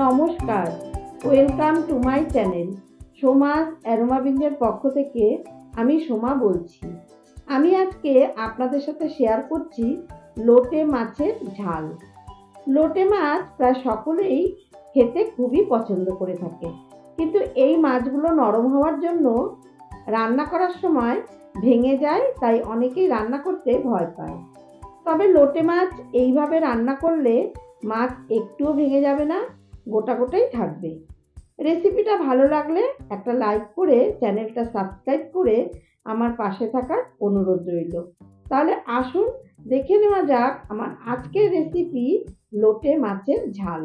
নমস্কার। Welcome to my channel Somas অ্যারোমাবিন্দের পক্ষ থেকে আমি সোমা বলছি। আমি আজকে আপনাদের সাথে শেয়ার করছি লোটে মাছের ঝাল। লোটে মাছ প্রায় সকলেই খেতে খুবই পছন্দ করে থাকে। কিন্তু এই মাছগুলো নরম হওয়ার জন্য রান্না করার সময় ভেঙে যায়, তাই অনেকেই রান্না করতে ভয় পায়। তবে লোটে মাছ এইভাবে রান্না করলে মাছ একটুও ভেঙে যাবে না গোটা গোটাই থাকবে। রেসিপিটা ভালো লাগলে একটা লাইক করে চ্যানেলটা সাবস্ক্রাইব করে আমার পাশে থাকার অনুরোধ রইল। তাহলে আসুন, দেখে নেওয়া যাক আমার আজকের রেসিপি লোটে মাছের ঝাল।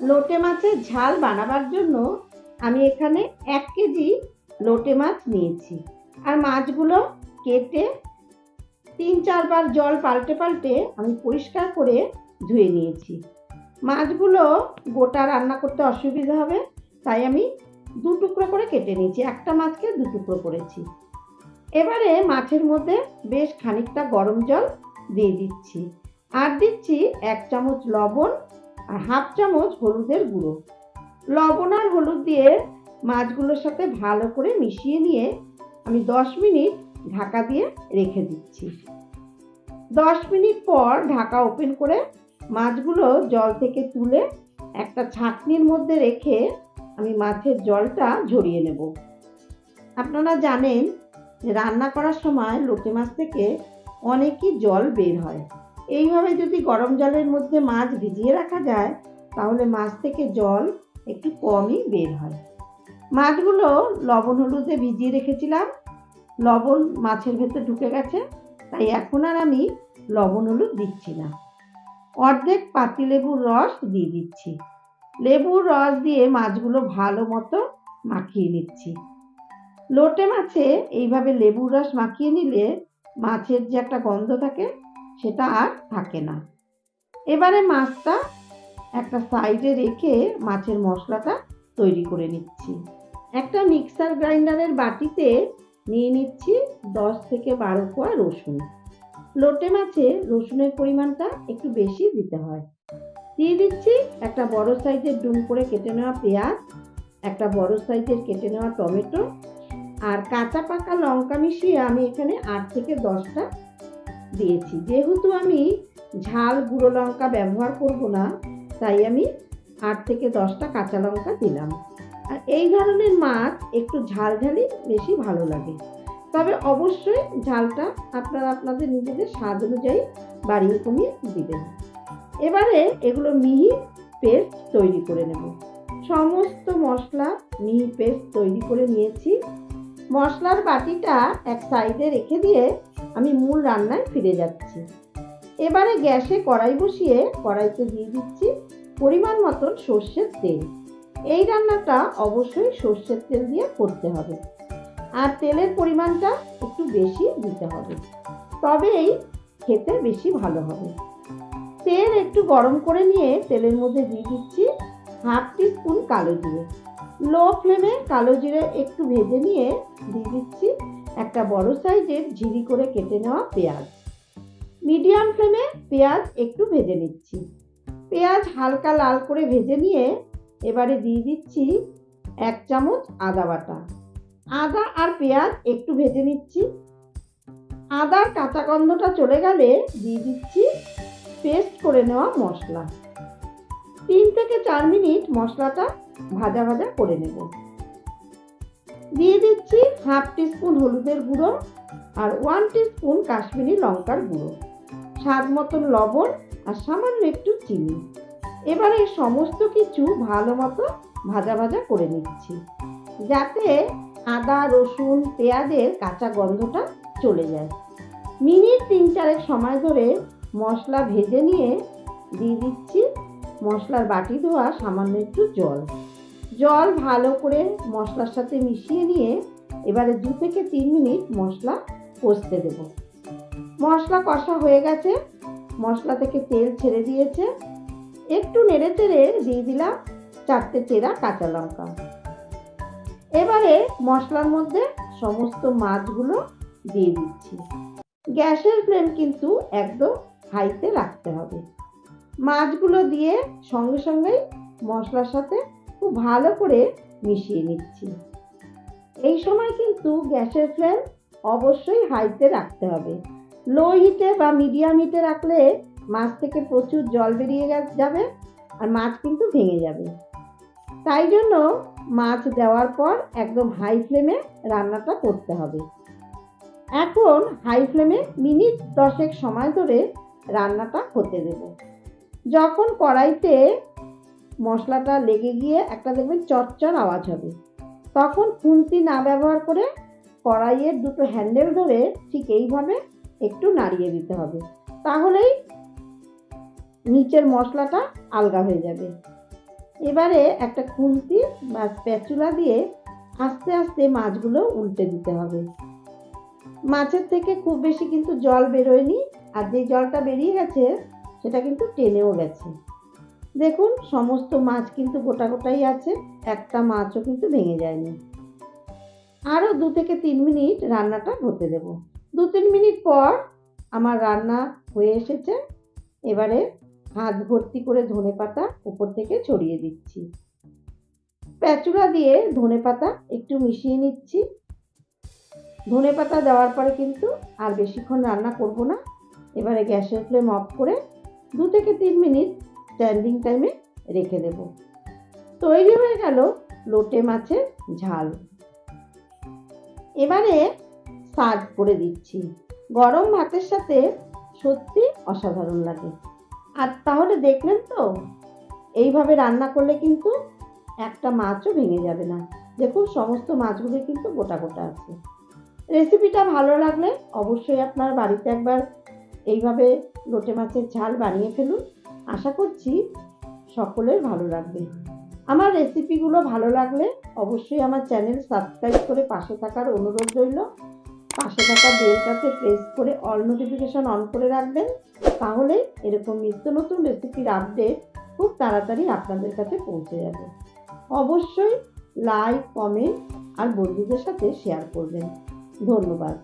লোটে মাছের ঝাল বানাবার জন্য আমি এখানে এক কেজি লোটে মাছ নিয়েছি। আর মাছগুলো কেটে তিন চারবার জল পাল্টে পাল্টে আমি পরিষ্কার করে ধুয়ে নিয়েছি। মাছগুলো গোটা রান্না করতে অসুবিধা হবে, তাই আমি দু টুকরো করে কেটে নিয়েছি। একটা মাছকে দু টুকরো করেছি। এবারে মাছের মধ্যে বেশ খানিকটা গরম জল দিয়ে দিচ্ছি। আর দিচ্ছি এক চামচ লবণ আর হাফ চামচ হলুদের গুঁড়ো। লবণ আর হলুদ দিয়ে মাছগুলোর সাথে ভালো করে মিশিয়ে নিয়ে আমি দশ মিনিট ঢাকা দিয়ে রেখে দিচ্ছি। দশ মিনিট পর ঢাকা ওপেন করে মাছগুলো জল থেকে তুলে একটা ছাঁকনির মধ্যে রেখে আমি মাছের জলটা ঝরিয়ে নেব। আপনারা জানেন রান্না করার সময় লোটে মাছ থেকে অনেকই জল বের হয়। এইভাবে যদি গরম জলের মধ্যে মাছ ভিজিয়ে রাখা যায়, তাহলে মাছ থেকে জল একটু কমই বের হয়। মাছগুলো লবণ হলুদে ভিজিয়ে রেখেছিলাম। লবণ মাছের ভেতর ঢুকে গেছে, তাই এখন আর আমি লবণ হলুদ দিচ্ছি না। অর্ধেক পাতি লেবুর রস দিয়ে দিচ্ছি। লেবুর রস দিয়ে মাছগুলো ভালো মতো মাখিয়ে নিচ্ছি। লোটে মাছে এইভাবে লেবুর রস মাখিয়ে নিলে মাছের যে একটা গন্ধ থাকে, সেটা আর থাকে না। এবারে মাছটা একটা সাইডে রেখে মাছের মশলাটা তৈরি করে নিচ্ছি। একটা মিক্সার গ্রাইন্ডারের বাটিতে নিয়ে নিচ্ছি দশ থেকে বারো কোয়া রসুন। লোটে মাছে রসুনের পরিমাণটা একটু বেশি দিতে হয়। দিয়ে দিচ্ছি একটা বড় সাইজের ডুম করে কেটে নেওয়া পেঁয়াজ, একটা বড় সাইজের কেটে নেওয়া টমেটো আর কাঁচা পাকা লঙ্কা মিশিয়ে আমি এখানে আট থেকে দশটা দিয়েছি। যেহেতু আমি ঝাল গুঁড়ো লঙ্কা ব্যবহার করব না, তাই আমি আট থেকে দশটা কাঁচা লঙ্কা দিলাম। আর এই ধরনের মাছ একটু ঝালঝালি বেশি ভালো লাগে। তবে অবশ্যই ঝালটা আপনারা আপনাদের নিজেদের স্বাদ অনুযায়ী বাড়িয়ে কমিয়ে দিবেন। এবারে এগুলো মিহি পেস্ট তৈরি করে নেব। সমস্ত মশলা মিহি পেস্ট তৈরি করে নিয়েছি। মশলার বাটিটা এক সাইডে রেখে দিয়ে আমি মূল রান্নায় ফিরে যাচ্ছি। এবারে গ্যাসে কড়াই বসিয়ে কড়াইতে দিয়ে দিচ্ছি পরিমাণ মতন সর্ষের তেল। এই রান্নাটা অবশ্যই সর্ষের তেল দিয়ে করতে হবে। আর তেলের পরিমাণটা একটু বেশি দিতে হবে। তবেই খেতে বেশি ভালো হবে। তেল একটু গরম করে নিয়ে তেলের মধ্যে দিয়ে দিচ্ছি হাফ টিস্পুন কালো জিরে। লো ফ্লেমে কালো জিরে একটু ভেজে নিয়ে দিয়ে দিচ্ছি একটা বড় সাইজের ঝিরি করে কেটে নেওয়া পেঁয়াজ। মিডিয়াম ফ্লেমে পেঁয়াজ একটু ভেজে নিচ্ছি। পেঁয়াজ হালকা লাল করে ভেজে নিয়ে এবারে দিয়ে দিচ্ছি এক চামচ আদা বাটা। আদা আর পেঁয়াজ একটু ভেজে নিচ্ছি। আদার কাঁচা গন্ধটা চলে গেলে দিয়ে দিচ্ছি পেস্ট করে নেওয়া মশলা। তিন থেকে চার মিনিট মশলাটা ভাজা ভাজা করে নেব। দিয়ে দিচ্ছি হাফ টিস্পুন হলুদের গুঁড়ো আর ওয়ান টিস্পুন কাশ্মীরি লঙ্কার গুঁড়ো। স্বাদ মতন লবণ আর সামান্য একটু চিনি। এবারে সমস্ত কিছু ভালো মতো ভাজা ভাজা করে নিচ্ছি। যাতে আদা, রসুন, পেঁয়াজের কাঁচা গন্ধটা চলে যায়। মিনিট তিন চারেক সময় ধরে মশলা ভেজে নিয়ে দিয়ে দিচ্ছি মশলার বাটি ধোয়া সামান্য একটু জল। জল ভালো করে মশলার সাথে মিশিয়ে নিয়ে এবারে দু থেকে তিন মিনিট মশলা কষতে দেব। মশলা কষা হয়ে গেছে, মশলা থেকে তেল ছেড়ে দিয়েছে। একটু নেড়ে চেড়ে দিয়ে দিলাম চারটে চেরা কাঁচা লঙ্কা। এবারে মশলার মধ্যে সমস্ত মাছগুলো দিয়ে দিচ্ছি। গ্যাসের ফ্লেম কিন্তু একদম হাইতে রাখতে হবে। মাছগুলো দিয়ে সঙ্গে সঙ্গেই মশলার সাথে খুব ভালো করে মিশিয়ে নিচ্ছি। এই সময় কিন্তু গ্যাসের ফ্লেম অবশ্যই হাইতে রাখতে হবে। লো হিটে বা মিডিয়াম হিটে রাখলে মাছ থেকে প্রচুর জল বেরিয়ে যাবে আর মাছ কিন্তু ভেঙে যাবে। তাই জন্য মাছ দেওয়ার পর একদম হাই ফ্লেমে রান্নাটা করতে হবে। এখন হাই ফ্লেমে মিনিট দশেক সময় ধরে রান্নাটা হতে দেব। যখন কড়াইতে মশলাটা লেগে গিয়ে একটা দেখবেন চটচর আওয়াজ হবে। তখন খুন্তি না ব্যবহার করে কড়াইয়ের দুটো হ্যান্ডেল ধরে ঠিক এইভাবে একটু নাড়িয়ে দিতে হবে। তাহলেই নিচের মশলাটা আলগা হয়ে যাবে। এবারে একটা খুন্তি বা স্প্যাচুলা দিয়ে আস্তে আস্তে মাছগুলো উল্টে দিতে হবে। মাছের থেকে খুব বেশি কিন্তু জল বেরোয়নি আর যে জলটা বেরিয়ে গেছে, সেটা কিন্তু টেনেও গেছে। দেখুন, সমস্ত মাছ কিন্তু গোটা গোটাই আছে, একটা মাছও কিন্তু ভেঙে যায়নি। আরও দু থেকে তিন মিনিট রান্নাটা হতে দেব। দু তিন মিনিট পর আমার রান্না হয়ে এসেছে। এবারে হাত ভর্তি করে ধনে পাতা উপর থেকে ছড়িয়ে দিচ্ছি। প্যাচুরা দিয়ে ধনে পাতা একটু মিশিয়ে নিচ্ছি। ধনে পাতা দেওয়ার পরে কিন্তু আর বেশিক্ষণ রান্না করব না। এবারে গ্যাসের ফ্লেম অফ করে দু থেকে তিন মিনিট স্ট্যান্ডিং টাইমে রেখে দেব। তৈরি হয়ে গেল লোটে মাছের ঝাল। এবারে সার্ভ করে দিচ্ছি। গরম ভাতের সাথে সত্যি অসাধারণ লাগে। আর তাহলে দেখলেন তো, এইভাবে রান্না করলে কিন্তু একটা মাছও ভেঙে যাবে না। দেখুন, সমস্ত মাছগুলো কিন্তু গোটা গোটা আছে। রেসিপিটা ভালো লাগলে অবশ্যই আপনার বাড়িতে একবার এইভাবে লোটে মাছের ঝাল বানিয়ে ফেলুন। আশা করছি সকলের ভালো লাগবে। আমার রেসিপিগুলো ভালো লাগলে অবশ্যই আমার চ্যানেল সাবস্ক্রাইব করে পাশে থাকার অনুরোধ রইল। পাশে থাকা বেলটাতে প্রেস করে অল নোটিফিকেশান অন করে রাখবেন। তাহলে এরকম নিত্য নতুন রেসিপির আপডেট খুব তাড়াতাড়ি আপনাদের কাছে পৌঁছে যাবে। অবশ্যই লাইক কমেন্ট আর বন্ধুদের সাথে শেয়ার করবেন। ধন্যবাদ।